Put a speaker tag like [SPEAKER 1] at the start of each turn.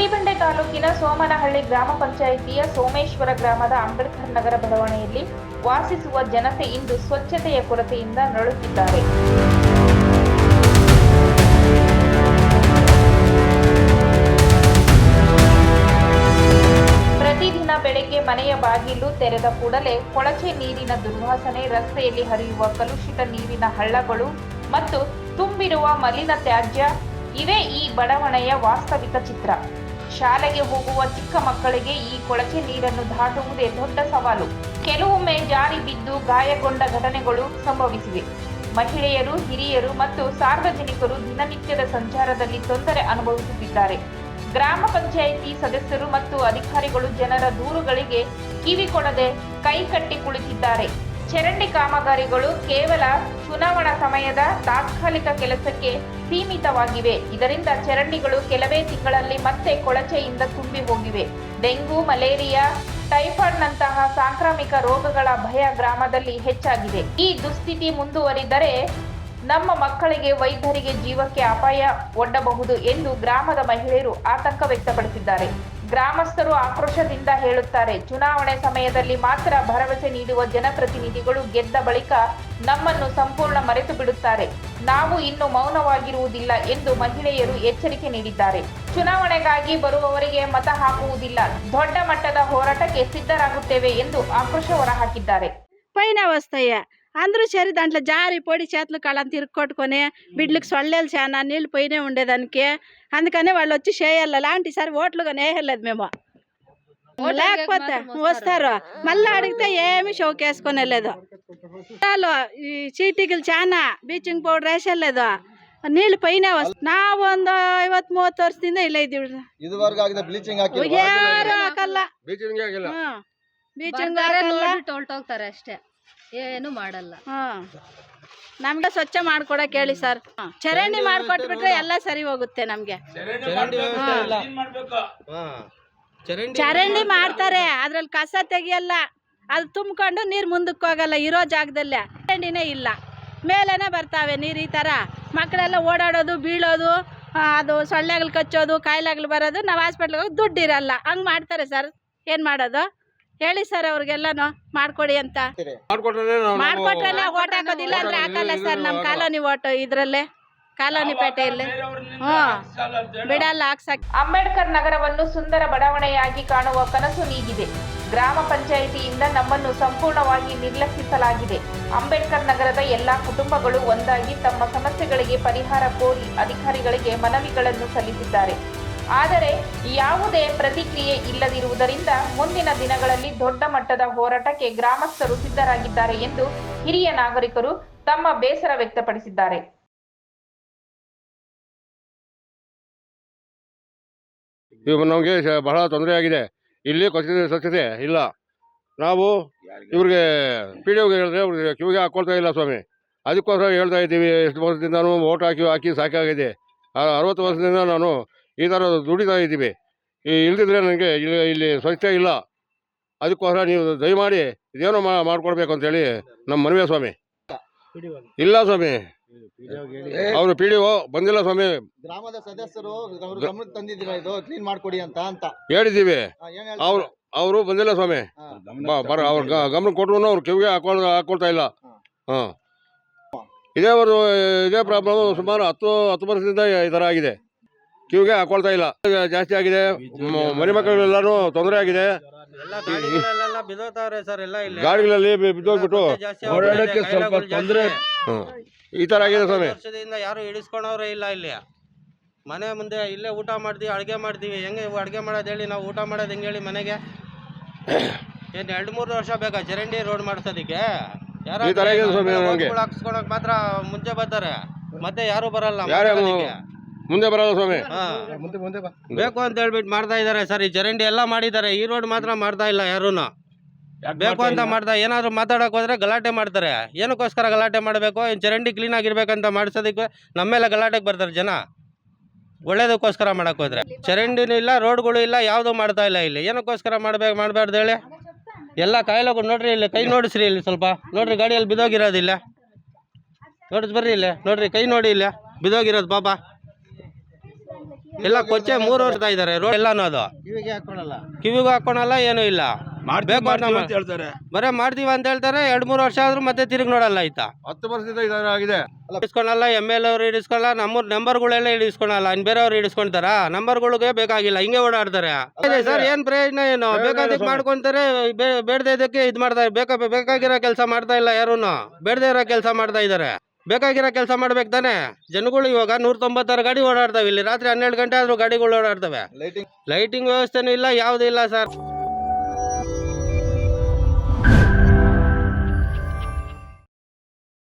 [SPEAKER 1] ಗುಡಿಬಂಡೆ ತಾಲೂಕಿನ ಸೋಮನಹಳ್ಳಿ ಗ್ರಾಮ ಪಂಚಾಯಿತಿಯ ಸೋಮೇಶ್ವರ ಗ್ರಾಮದ ಅಂಬೇಡ್ಕರ್ ನಗರ ಬಡಾವಣೆಯಲ್ಲಿ ವಾಸಿಸುವ ಜನತೆ ಇಂದು ಸ್ವಚ್ಛತೆಯ ಕೊರತೆಯಿಂದ ನರಳುತ್ತಿದ್ದಾರೆ. ಪ್ರತಿದಿನ ಬೆಳಗ್ಗೆ ಮನೆಯ ಬಾಗಿಲು ತೆರೆದ ಕೂಡಲೇ ಕೊಳಚೆ ನೀರಿನ ದುರ್ವಾಸನೆ, ರಸ್ತೆಯಲ್ಲಿ ಹರಿಯುವ ಕಲುಷಿತ ನೀರಿನ ಹಳ್ಳಗಳು ಮತ್ತು ತುಂಬಿರುವ ಮಲಿನ ತ್ಯಾಜ್ಯ, ಇವೇ ಈ ಬಡಾವಣೆಯ ವಾಸ್ತವಿಕ ಚಿತ್ರ. ಶಾಲೆಗೆ ಹೋಗುವ ಚಿಕ್ಕ ಮಕ್ಕಳಿಗೆ ಈ ಕೊಳಚೆ ನೀರನ್ನು ದಾಟುವುದೇ ದೊಡ್ಡ ಸವಾಲು. ಕೆಲವೊಮ್ಮೆ ಜಾರಿ ಬಿದ್ದು ಗಾಯಗೊಂಡ ಘಟನೆಗಳು ಸಂಭವಿಸಿವೆ. ಮಹಿಳೆಯರು, ಹಿರಿಯರು ಮತ್ತು ಸಾರ್ವಜನಿಕರು ದಿನನಿತ್ಯದ ಸಂಚಾರದಲ್ಲಿ ತೊಂದರೆ ಅನುಭವಿಸುತ್ತಿದ್ದಾರೆ. ಗ್ರಾಮ ಪಂಚಾಯಿತಿ ಸದಸ್ಯರು ಮತ್ತು ಅಧಿಕಾರಿಗಳು ಜನರ ದೂರುಗಳಿಗೆ ಕಿವಿ ಕೊಡದೆ ಕೈ ಕಟ್ಟಿ ಕುಳಿತಿದ್ದಾರೆ. ಚರಂಡಿ ಕಾಮಗಾರಿಗಳು ಕೇವಲ ಚುನಾವಣಾ ಸಮಯದ ತಾತ್ಕಾಲಿಕ ಕೆಲಸಕ್ಕೆ ಸೀಮಿತವಾಗಿವೆ. ಇದರಿಂದ ಚರಂಡಿಗಳು ಕೆಲವೇ ತಿಂಗಳಲ್ಲಿ ಮತ್ತೆ ಕೊಳಚೆಯಿಂದ ತುಂಬಿ ಹೋಗಿವೆ. ಡೆಂಗು, ಮಲೇರಿಯಾ, ಟೈಫಾಯ್ಡ್ನಂತಹ ಸಾಂಕ್ರಾಮಿಕ ರೋಗಗಳ ಭಯ ಗ್ರಾಮದಲ್ಲಿ ಹೆಚ್ಚಾಗಿದೆ. ಈ ದುಸ್ಥಿತಿ ಮುಂದುವರಿದರೆ ನಮ್ಮ ಮಕ್ಕಳಿಗೆ ವೈದ್ಯರಿಗೆ ಜೀವಕ್ಕೆ ಅಪಾಯ ಒಡ್ಡಬಹುದು ಎಂದು ಗ್ರಾಮದ ಮಹಿಳೆಯರು ಆತಂಕ ವ್ಯಕ್ತಪಡಿಸಿದ್ದಾರೆ. ಗ್ರಾಮಸ್ಥರು ಆಕ್ರೋಶದಿಂದ ಹೇಳುತ್ತಾರೆ. ಚುನಾವಣೆ ಸಮಯದಲ್ಲಿ ಮಾತ್ರ ಭರವಸೆ ನೀಡುವ ಜನಪ್ರತಿನಿಧಿಗಳು ಗೆದ್ದ ಬಳಿಕ ನಮ್ಮನ್ನು ಸಂಪೂರ್ಣ ಮರೆತು ಬಿಡುತ್ತಾರೆ. ನಾವು ಇನ್ನು ಮೌನವಾಗಿರುವುದಿಲ್ಲ ಎಂದು ಮಹಿಳೆಯರು ಎಚ್ಚರಿಕೆ ನೀಡಿದ್ದಾರೆ. ಚುನಾವಣೆಗಾಗಿ ಬರುವವರಿಗೆ ಮತ ಹಾಕುವುದಿಲ್ಲ. ದೊಡ್ಡ ಮಟ್ಟದ ಹೋರಾಟಕ್ಕೆ ಸಿದ್ಧರಾಗುತ್ತೇವೆ ಎಂದು ಆಕ್ರೋಶ ಹೊರಹಾಕಿದ್ದಾರೆ.
[SPEAKER 2] ಪೈನವಸ್ಥೆಯ అందరూ సరే దాంట్లో జారి పొడి చేతులు కాళ్ళని తిరుక్కొట్టుకొని బిడ్డలకు సొళ్ళేలు చాలా నీళ్ళు పోయినే ఉండేదానికి అందుకని వాళ్ళు వచ్చి చేయాలి అలాంటి సరే ఓట్లు కానీ వేయలేదు మేము లేకపోతే వస్తారు మళ్ళీ అడిగితే ఏమి షోక్ వేసుకొని లేదు చాలు ఈ చీటికలు చాలా బ్లీచింగ్ పౌడర్ వేసేలేదు నీళ్ళు పైన వస్తా ನಾವು ಒಂದು ಐವತ್ತು ಮೂವತ್ತು ವರ್ಷದಿಂದ ಇಲ್ಲ ಇದ್ದೀವಿ
[SPEAKER 3] ಇದುವರೆಗೂ ಆಗಿದೆ ಬ್ಲೀಚಿಂಗ್ ಹಾಕಿ
[SPEAKER 2] ಯಾರು ಹಾಕಲ್ಲ
[SPEAKER 4] ಬರ್ತಾರೆ, ಹೊರ್ಟೋಗ್ತಾರೆ ಅಷ್ಟೇ. ಏನು ಮಾಡಲ್ಲ.
[SPEAKER 2] ಹಾ. ನಮ್ಗೆ ಸ್ವಚ್ಛ ಮಾಡ್ಕೊಡಕ್ ಹೇಳಿ ಸರ್. ಚರಂಡಿ ಮಾಡ್ಕೊಟ್ಬಿಟ್ರೆ ಎಲ್ಲ ಸರಿ ಹೋಗುತ್ತೆ ನಮ್ಗೆ.
[SPEAKER 5] ಚರಂಡಿ ವ್ಯವಸ್ಥೆ ಇಲ್ಲ. ಹಾ. ಚರಂಡಿ
[SPEAKER 2] ಚರಂಡಿ ಮಾಡ್ತಾರೆ ಅದ್ರಲ್ಲಿ ಕಸ ತೆಗಿಯಲ್ಲ. ಅದು ತುಂಬ್ಕೊಂಡು ನೀರು ಮುಂದಕ್ಕೆ ಹೋಗಲ್ಲ ಇರೋ ಜಾಗದಲ್ಲೇ. ಚರಂಡಿನೇ ಇಲ್ಲ. ಮೇಲೇನೆ ಬರ್ತಾವೆ ನೀರು ಈ ಥರ ಮಕ್ಕಳೆಲ್ಲ ಓಡಾಡೋದು ಬೀಳೋದು ಆ, ಅದು ಸೊಳ್ಳೆಗಳು ಕಚ್ಚೋದು ಕಾಯಿಲೆಗಳು ಬರೋದು ನಾವು ಹಾಸ್ಪಿಟ್ಲಿಗೆ ಹೋಗಿ ದುಡ್ಡು ಇರಲ್ಲ. ಹಂಗೆ ಮಾಡ್ತಾರೆ ಸರ್. ಏನು ಮಾಡೋದು? ಹೇಳಿ ಸರ್ ಅವ್ರಿಗೆಲ್ಲನೂ ಮಾಡ್ಕೊಡಿ ಅಂತ.
[SPEAKER 5] ಮಾಡ್ಕೊಟ್ರೆ
[SPEAKER 2] ಓಟ್ ಹಾಕೋದಿಲ್ಲ ಅಂದ್ರೆ ಹಾಕಲ್ಲ ಸರ್ ನಮ್ಮ ಕಾಲೋನಿ ಓಟ್ ಇದ್ರಲ್ಲೇ ಕಾಲೋನಿ ಪೇಟೆಯಲ್ಲಿ. ಇಲ್ಲಿ ಬಿಡಲ್ಲ ಹಾಕ್ಸಕ್
[SPEAKER 1] ಅಂಬೇಡ್ಕರ್ ನಗರವನ್ನು ಸುಂದರ ಬಡಾವಣೆಯಾಗಿ ಕಾಣುವ ಕನಸು ನೀಗಿದೆ. ಗ್ರಾಮ ಪಂಚಾಯಿತಿಯಿಂದ ನಮ್ಮನ್ನು ಸಂಪೂರ್ಣವಾಗಿ ನಿರ್ಲಕ್ಷಿಸಲಾಗಿದೆ. ಅಂಬೇಡ್ಕರ್ ನಗರದ ಎಲ್ಲಾ ಕುಟುಂಬಗಳು ಒಂದಾಗಿ ತಮ್ಮ ಸಮಸ್ಯೆಗಳಿಗೆ ಪರಿಹಾರ ಕೋರಿ ಅಧಿಕಾರಿಗಳಿಗೆ ಮನವಿಗಳನ್ನು ಸಲ್ಲಿಸಿದ್ದಾರೆ. ಆದರೆ ಯಾವುದೇ ಪ್ರತಿಕ್ರಿಯೆ ಇಲ್ಲದಿರುವುದರಿಂದ ಮುಂದಿನ ದಿನಗಳಲ್ಲಿ ದೊಡ್ಡ ಮಟ್ಟದ ಹೋರಾಟಕ್ಕೆ ಗ್ರಾಮಸ್ಥರು ಸಿದ್ಧರಾಗಿದ್ದಾರೆ ಎಂದು ಹಿರಿಯ ನಾಗರಿಕರು ತಮ್ಮ ಬೇಸರ ವ್ಯಕ್ತಪಡಿಸಿದ್ದಾರೆ.
[SPEAKER 5] ನಮಗೆ ಬಹಳ ತೊಂದರೆ ಆಗಿದೆ. ಇಲ್ಲಿ ಸ್ವಚ್ಛತೆ ಇಲ್ಲ. ನಾವು ಇವ್ರಿಗೆ ಪಿ ಡಿ ಹೇಳಿದ್ರೆ ಅವ್ರಿಗೆ ಕಿವಿಗೆ ಹಾಕೊಳ್ತಾ ಇಲ್ಲ ಸ್ವಾಮಿ. ಅದಕ್ಕೋಸ್ಕರ ಹೇಳ್ತಾ ಇದ್ದೀವಿ, ಎಷ್ಟು ವರ್ಷದಿಂದನೂ ಓಟ್ ಹಾಕಿ ಹಾಕಿ ಸಾಕಾಗಿದೆ. ಅರವತ್ತು ವರ್ಷದಿಂದ ನಾನು ಈ ಥರ ದುಡಿತಾ ಇದ್ದೀವಿ. ಈ ಇಲ್ದಿದ್ರೆ ನನಗೆ ಇಲ್ಲಿ ಇಲ್ಲಿ ಸ್ವಚ್ಛತೆ ಇಲ್ಲ. ಅದಕ್ಕೋಸ್ಕರ ನೀವು ದಯಮಾಡಿ ಇದೇನೋ ಮಾ ಮಾಡ್ಕೊಡ್ಬೇಕು ಅಂತೇಳಿ ನಮ್ಮ ಮನವಿ ಸ್ವಾಮಿ. ಇಲ್ಲ ಸ್ವಾಮಿ. ಅವರು ಪಿ ಡಿ ಒ ಬಂದಿಲ್ಲ ಸ್ವಾಮಿ.
[SPEAKER 3] ಗ್ರಾಮದ ಸದಸ್ಯರು ತಂದಿದ್ದೀರಾ ಇದು? ಕ್ಲೀನ್ ಮಾಡ್ಕೊಡಿ ಅಂತ ಅಂತ.
[SPEAKER 5] ಹೇಳಿದ್ದೀವಿ. ಅವ್ರು ಅವರು ಬಂದಿಲ್ಲ ಸ್ವಾಮಿ. ಬರ ಅವ್ರ ಗಮನ ಕೊಟ್ಟರು ಅವ್ರು ಕಿವಿಗೆ ಹಾಕೊಳ್ ಹಾಕೊಳ್ತಾ ಇಲ್ಲ. ಹಾಂ. ಇದೇ ಅವರು ಇದೇ ಪ್ರಾಬ್ಲಮ್ ಸುಮಾರು ಹತ್ತು ಹತ್ತು ವರ್ಷದಿಂದ ಈ ಥರ ಆಗಿದೆ. ಕಿವಿಗೆ ಹಾಕೊಳ್ತಾ ಇಲ್ಲ. ಜಾಸ್ತಿ ಆಗಿದೆ. ಮನೆ ಮರಿ ಮಕ್ಕಳೆಲ್ಲರೂ ತೊಂದರೆ ಆಗಿದೆ.
[SPEAKER 6] ಎಲ್ಲ ಗಾಡಿಗಳೆಲ್ಲ ಸರ್ ಎಲ್ಲ ಇಲ್ಲಿ.
[SPEAKER 5] ಗಾಡಿಗಳಲ್ಲಿ ಬಿ- ಬಿದ್ದೋಗ್ಬಿಟ್ಟು ಓಡಾಡಕ್ಕೆ ಸ್ವಲ್ಪ ತೊಂದರೆ. ಈ ತರ ಆಗಿದೆ ಸ್ವಾಮಿ.
[SPEAKER 6] ವರ್ಷದಿಂದ ಯಾರು ಇಳಿಸ್ಕೊಂಡವ್ರೆ ಇಲ್ಲ ಇಲ್ಲಿ. ಮನೆ ಮುಂದೆ ಇಲ್ಲೇ ಊಟ ಮಾಡ್ತೀವಿ ಅಡುಗೆ ಮಾಡ್ತೀವಿ ಹೆಂಗೆ ಅಡುಗೆ ಮಾಡೋದು ಹೇಳಿ ನಾವು ಊಟ ಮಾಡೋದು ಹೆಂಗೆ ಹೇಳಿ ಮನೆಗೆ? ಏನು ಎರಡು ಮೂರು ವರ್ಷ ಬೇಕಾ? ಚರಂಡಿ ರೋಡ್ ಮಾಡಿಸೋದಕ್ಕೆ? ಯಾರು. ಹಾಕ್ಸ್ಕೊಳಕ್ ಮಾತ್ರ ಮುಂಚೆ ಬರ್ತಾರೆ ಮತ್ತೆ ಯಾರು ಬರಲ್ಲ.
[SPEAKER 5] ಮುಂದೆ ಬರೋದು ಸ್ವಾಮಿ.
[SPEAKER 6] ಹಾ.
[SPEAKER 3] ಮುಂದೆ ಮುಂದೆ
[SPEAKER 6] ಬೇಕು ಅಂತ ಹೇಳ್ಬಿಟ್ಟು ಮಾಡ್ತಾ ಇದಾರೆ ಸರ್. ಈ ಚರಂಡಿ ಎಲ್ಲ ಮಾಡಿದ್ದಾರೆ. ಈ ರೋಡ್ ಮಾತ್ರ ಮಾಡ್ತಾ ಇಲ್ಲ ಯಾರೂನು. ಬೇಕು ಅಂತ ಮಾಡ್ತಾ ಏನಾದ್ರು ಮಾತಾಡಕ್ ಹೋದ್ರೆ ಗಲಾಟೆ ಮಾಡ್ತಾರೆ. ಏನಕ್ಕೋಸ್ಕರ ಗಲಾಟೆ ಮಾಡಬೇಕು? ಏನು ಚರಂಡಿ ಕ್ಲೀನ್ ಆಗಿರ್ಬೇಕಂತ ಮಾಡಿಸೋದಕ್ಕೆ ನಮ್ಮೆಲ್ಲ ಮೇಲೆ ಗಲಾಟೆಗೆ ಬರ್ತಾರೆ ಜನ. ಒಳ್ಳೇದಕ್ಕೋಸ್ಕರ ಮಾಡಕ್ ಹೋದ್ರೆ. ಚರಂಡಿನೂ ಇಲ್ಲ ರೋಡ್ಗಳು ಇಲ್ಲ ಯಾವುದು ಮಾಡ್ತಾ ಇಲ್ಲ ಇಲ್ಲಿ. ಏನಕ್ಕೋಸ್ಕರ ಮಾಡ್ಬೇಕು ಮಾಡಬಾರ್ದು ಹೇಳಿ? ಎಲ್ಲ ಕಾಯಿಲೆಗಳು ನೋಡ್ರಿ ಇಲ್ಲಿ ಕೈ ನೋಡಿಸ್ರಿ ಇಲ್ಲಿ ಸ್ವಲ್ಪ. ನೋಡ್ರಿ ಗಾಡಿಯಲ್ಲಿ ಬಿದೋಗಿರೋದಿಲ್ಲ ನೋಡಿಸ್ ಬರ್ರಿ ಇಲ್ಲಿ. ನೋಡ್ರಿ ಕೈ ನೋಡಿ ಇಲ್ಲ. ಬಿದೋಗಿರೋದು ಪಾಪ. ಎಲ್ಲ ಕೊಚ್ಚೆ ಮೂರು ವರ್ಷದ ಇದ್ದಾರೆ. ರೋಡ್ ಎಲ್ಲ ಅನ್ನೋದು
[SPEAKER 3] ಕಿವಿಗೆ ಹಾಕೊಳಲ್ಲ.
[SPEAKER 6] ಕಿವಿಗೂ ಹಾಕೊಳಲ್ಲ ಏನೂ ಇಲ್ಲ. ಬೇಕು ಅಂತ
[SPEAKER 7] ಹೇಳ್ತಾರೆ.
[SPEAKER 6] ಬರೇ ಮಾಡ್ತೀವಿ ಅಂತ ಹೇಳ್ತಾರೆ ಎರಡ್ ಮೂರು ವರ್ಷ ಆದ್ರೂ ಮತ್ತೆ ತಿರುಗ್ ನೋಡಲ್ಲ ಆಯ್ತಾ?
[SPEAKER 5] ಹತ್ತು ವರ್ಷದಿಂದ ಇದಾರ ಆಗಿದೆ.
[SPEAKER 6] ಇಡಿಸ್ಕೊಳಲ್ಲ ಎಂ ಎಲ್ ಅವ್ರು ಇಡಿಸ್ಕೊಳಲ್ಲ ನಮ್ಮ ನಂಬರ್ಗಳೆಲ್ಲ ಇಡಿಸ್ಕೊಳಲ್ಲ ಇನ್ ಬೇರೆಯವ್ರು ಇಡಿಸ್ಕೊಂತಾರ ನಂಬರ್ಗಳಿಗೆ ಬೇಕಾಗಿಲ್ಲ ಹಿಂಗೆ ಓಡಾಡ್ತಾರೆ. ಸರ್ ಏನ್ ಪ್ರಯೋಜನ ಏನು? ಬೇಕಾದಕ್ಕೆ ಮಾಡ್ಕೊಂತಾರೆ ಬೇಡದೇ ಇದಕ್ಕೆ ಇದ್ ಮಾಡ್ತಾರೆ ಬೇಕಾ ಬೇಕಾಗಿರೋ ಕೆಲಸ ಮಾಡ್ತಾ ಇಲ್ಲ ಯಾರೂನು. ಬೇಡದೇ ಇರೋ ಕೆಲಸ ಮಾಡ್ತಾ ಇದಾರೆ ಬೇಕಾಗಿರೋ ಕೆಲಸ ಮಾಡ್ಬೇಕು ತಾನೆ? ಜನಗಳು ಇವಾಗ ನೂರ ತೊಂಬತ್ತಾರು ಗಾಡಿ ಓಡಾಡ್ತಾವೆ. ಇಲ್ಲಿ ರಾತ್ರಿ ಹನ್ನೆರಡು ಗಂಟೆ ಆದ್ರೂ ಗಾಡಿಗಳು ಓಡಾಡ್ತವೆ.
[SPEAKER 3] ಲೈಟಿಂಗ್
[SPEAKER 6] ಲೈಟಿಂಗ್ ವ್ಯವಸ್ಥೆನೂ ಇಲ್ಲ ಯಾವುದೂ ಇಲ್ಲ ಸರ್.